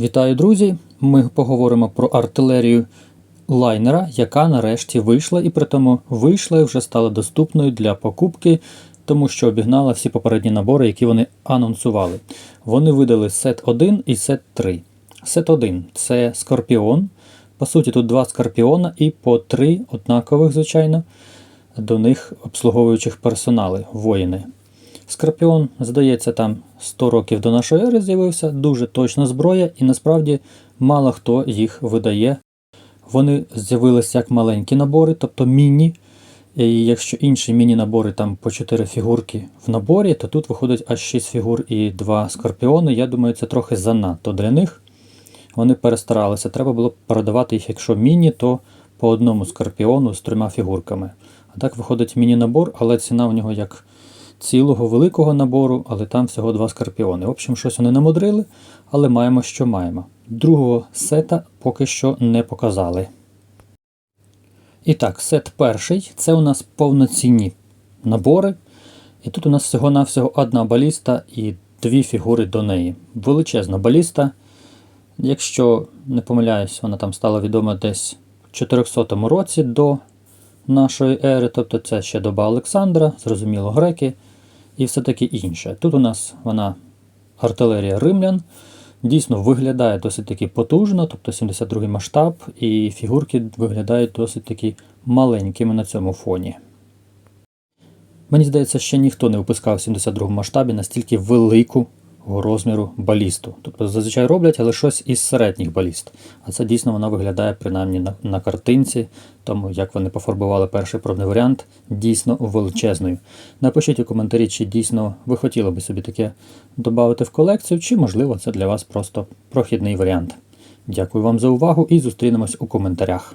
Вітаю, друзі! Ми поговоримо про артилерію лайнера, яка нарешті вийшла, і при тому вийшла і вже стала доступною для покупки, тому що обігнала всі попередні набори, які вони анонсували. Вони видали сет 1 і сет 3. Сет 1 це Скорпіон. По суті, тут два Скорпіона і по три однакових, звичайно, до них обслуговуючих персонали, воїни. Скорпіон, здається, там 100 років до нашої ери з'явився, дуже точна зброя, і насправді мало хто їх видає. Вони з'явилися як маленькі набори, тобто міні. І якщо інші міні-набори там по 4 фігурки в наборі, то тут виходить аж 6 фігур і 2 скорпіони. Я думаю, це трохи занадто для них. Вони перестаралися. Треба було продавати їх, якщо міні, то по одному скорпіону з трьома фігурками. А так виходить міні-набор, але ціна в нього як цілого великого набору, але там всього два скорпіони. В общем, щось вони намудрили, але маємо, що маємо. Другого сета поки що не показали. І так, сет перший це у нас повноцінні набори. І тут у нас всього-навсього одна баліста і дві фігури до неї. Величезна баліста. Якщо не помиляюсь, вона там стала відома десь в 400 році до нашої ери, тобто це ще доба Олександра, зрозуміло, греки і все таке інше. Тут у нас вона артилерія римлян. Дійсно виглядає досить таки потужно, тобто 72 масштаб, і фігурки виглядають досить таки маленькими на цьому фоні. Мені здається, ще ніхто не випускав в 72 масштабі настільки велику розміру балісту. Тобто зазвичай роблять, але щось із середніх баліст. А це дійсно вона виглядає принаймні на, на картинці, тому як вони пофарбували перший пробний варіант, дійсно величезною. Напишіть у коментарі, чи дійсно ви хотіли би собі таке додати в колекцію, чи можливо це для вас просто прохідний варіант. Дякую вам за увагу і зустрінемось у коментарях.